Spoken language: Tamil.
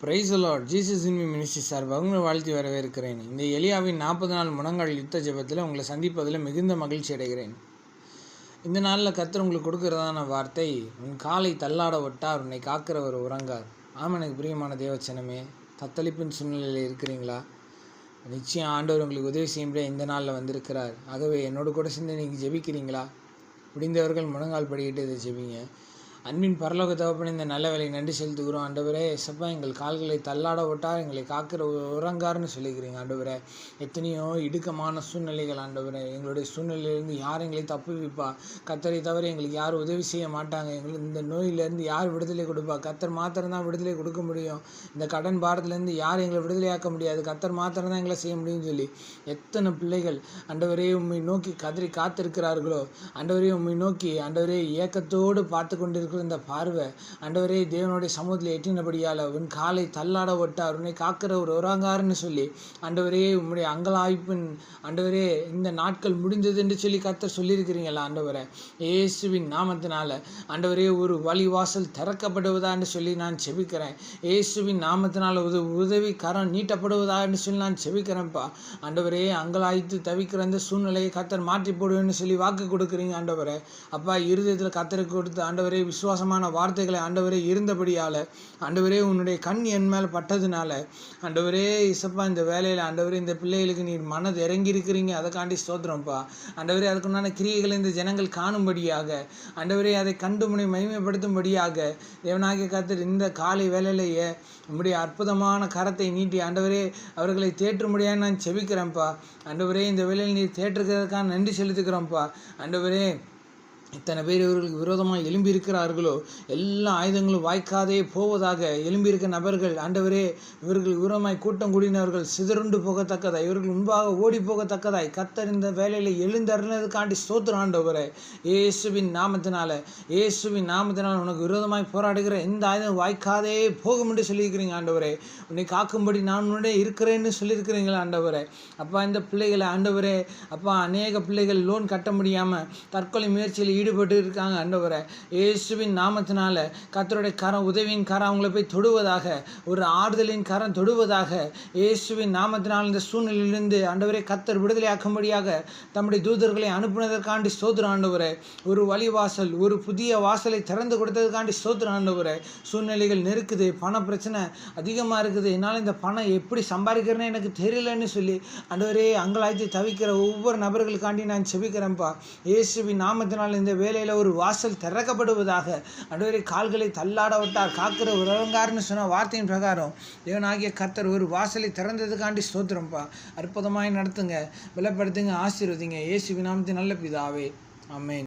Praise lord Jesus in me ministry சார்பாக உங்களை வாழ்த்தி வரவேற்கிறேன். இந்த எலியாவின் நாற்பது நாள் முனங்கால் யுத்த ஜெபத்தில் உங்களை சந்திப்பதில் மிகுந்த மகிழ்ச்சி அடைகிறேன். இந்த நாளில் கத்தர் உங்களுக்கு கொடுக்கறதான வார்த்தை உன் காலை தள்ளாட விட்டார் உன்னை காக்கிறவர் உறங்கார். ஆமாம் எனக்கு பிரியமான தேவச்சனமே தத்தளிப்பின் சூழ்நிலையில் இருக்கிறீங்களா? நிச்சயம் ஆண்டவர் உங்களுக்கு உதவி செய்யும்படியா இந்த நாளில் வந்திருக்கிறார். ஆகவே என்னோட கூட சேர்ந்து நீங்கள் ஜெபிக்கிறீங்களா? முடிந்தவர்கள் முழங்கால் படிக்கிட்டு இதை ஜெபிங்க. அன்பின் பரலோக தகப்பன இந்த நல்ல வேலை நன்றி செலுத்துகிறோம். ஆண்டவரே எசப்பா எங்கள் கால்களை தள்ளாட விட்டார் எங்களை காக்கிற உறங்காருன்னு சொல்லிக்கிறீங்க ஆண்டவரே. எத்தனையோ இடுக்கமான சூழ்நிலைகள் ஆண்டவரே. எங்களுடைய சூழ்நிலையிலேருந்து யார் எங்களை தப்பு வைப்பா? கத்தரை தவிர எங்களுக்கு யார் உதவி செய்ய மாட்டாங்க? எங்களுக்கு இந்த நோயிலேருந்து யார் விடுதலை கொடுப்பா? கத்தர் மாத்திரம் தான் விடுதலை கொடுக்க முடியும். இந்த கடன் பாரத்துலேருந்து யார் எங்களை விடுதலையாக்க முடியாது? கத்தர் மாத்திரம் தான் எங்களை செய்ய முடியும்னு சொல்லி எத்தனை பிள்ளைகள் ஆண்டவரே உண்மை நோக்கி கதறி காத்திருக்கிறார்களோ? ஆண்டவரே உண்மை நோக்கி ஆண்டவரே ஏக்கத்தோடு பார்த்து இருந்த இந்த பார்வை அண்டவரே தேவனுடைய சமூகத்தில் எட்டினபடியால் உன் காலை தள்ளாட விட்டார். உன்னை காக்கிற ஒரு உறங்காருன்னு சொல்லி அண்டவரே உம்முடைய அங்கலாய்ப்பின் அண்டவரே இந்த நாட்கள் முடிந்தது என்று சொல்லி கத்தர் சொல்லியிருக்கிறீங்களா ஆண்டவரை? இயேசுவின் நாமத்தினால ஆண்டவரே ஒரு வழிவாசல் திறக்கப்படுவதான்னு சொல்லி நான் செபிக்கிறேன். இயேசுவின் நாமத்தினால் உத உதவி கரம் நீட்டப்படுவதா என்று சொல்லி நான் செபிக்கிறேன்ப்பா. ஆண்டவரே அங்கலாய்த்து தவிக்கிற அந்த சூழ்நிலையை கத்தர் மாற்றி போடுவேன்னு சொல்லி வாக்கு கொடுக்குறீங்க ஆண்டவரை. அப்பா இருதயத்தில் கத்தரை கொடுத்து ஆண்டவரே விசுவாசமான வார்த்தைகளை ஆண்டவரே இருந்தபடியால் ஆண்டவரே உன்னுடைய கண் என் மேல் பட்டதுனால ஆண்டவரே இசப்பா இந்த வேலையில் ஆண்டவரே இந்த பிள்ளைகளுக்கு நீர் மனது இறங்கி இருக்கிறீங்க அதை காண்டி ஸ்தோத்திரம்ப்பா ஆண்டவரே அதுக்குண்டான கிரியைகளை இந்த ஜனங்கள் காணும்படியாக ஆண்டவரே அதை கண்டு முனை மகிமைப்படுத்தும்படியாக தேவனாகிய கத்தர் இந்த காலை வேலையிலேயே நம்முடைய அற்புதமான கரத்தை நீட்டி ஆண்டவரே அவர்களை தேற்றும்படியாக நான் செபிக்கிறேன்ப்பா ஆண்டவரே இந்த வேலையில் நீர் தேற்றுக்கிறதுக்காக நன்றி செலுத்துக்கிறோம்ப்பா ஆண்டவரே இத்தனை பேர் இவர்களுக்கு விரோதமாக எழும்பியிருக்கிறார்களோ? எல்லா ஆயுதங்களும் வாய்க்காதே போவதாக எழும்பியிருக்க நபர்கள் ஆண்டவரே இவர்கள் விரோதமாய் கூட்டம் கூடினவர்கள் சிதறுண்டு போகத்தக்கதாய் இவர்கள் முன்பாக ஓடி போகத்தக்கதாய் கத்தர் இந்த வேலையில் எழுந்தருனதுக்காண்டி ஸ்தோத்திரம் ஆண்டவரே. இயேசுவின் நாமத்தினால இயேசுவின் நாமத்தினால் உனக்கு விரோதமாய் போராடுகிற எந்த ஆயுதம் வாய்க்காதே போகும் என்று சொல்லியிருக்கிறீங்க ஆண்டவரே. உன்னை காக்கும்படி நான் உன்னே இருக்கிறேன்னு சொல்லியிருக்கிறீங்களா ஆண்டவரே? அப்பா இந்த பிள்ளைகளை ஆண்டவரே அப்பா அநேக பிள்ளைகள் லோன் கட்ட முடியாமல் தற்கொலை முயற்சியில் ஈடுபட்டு இருக்காங்க ஆண்டவரை இயேசுவின் நாமத்தினால கத்தருடைய கரம் உதவியின் கரம் அவங்கள போய் தொடுவதாக ஒரு ஆறுதலின் கரம் தொடுவதாக இயேசுவின் நாமத்தினால் இந்த சூழ்நிலையிலிருந்து ஆண்டவரை கத்தர் விடுதலையாக்கும்படியாக தம்முடைய தூதர்களை அனுப்புனதற்காண்டி சோதர ஆண்டவரை. ஒரு வழிவாசல் ஒரு புதிய வாசலை திறந்து கொடுத்ததுக்காண்டி சோதர ஆண்டவரை. சூழ்நிலைகள் நெருக்குது பண பிரச்சனை அதிகமாக இருக்குது. என்னால் இந்த பணம் எப்படி சம்பாதிக்கிறேன்னு எனக்கு தெரியலன்னு சொல்லி ஆண்டவரே அங்கலாய்த்து தவிக்கிற ஒவ்வொரு நபர்களுக்காண்டி நான் செபிக்கிறேன்ப்பா இயேசுவின் நாமத்தினால் இந்த வேலையில் ஒரு வாசல் திறக்கப்படுவதாக. அன்றுவரை கால்களை தள்ளாட விட்டார். காக்கிற உறவங்கார்னு சொன்ன வார்த்தையின் பிரகாரம் தேவனாகிய கர்த்தர் ஒரு வாசலை திறந்ததுக்காண்டி ஸ்தோத்திரம்ப்பா அற்புதமாய் நடத்துங்க. பலப்படுத்துங்க ஆசீர்வதிங்க. இயேசு நாமத்தின் நல்ல பிதாவே. அமேன்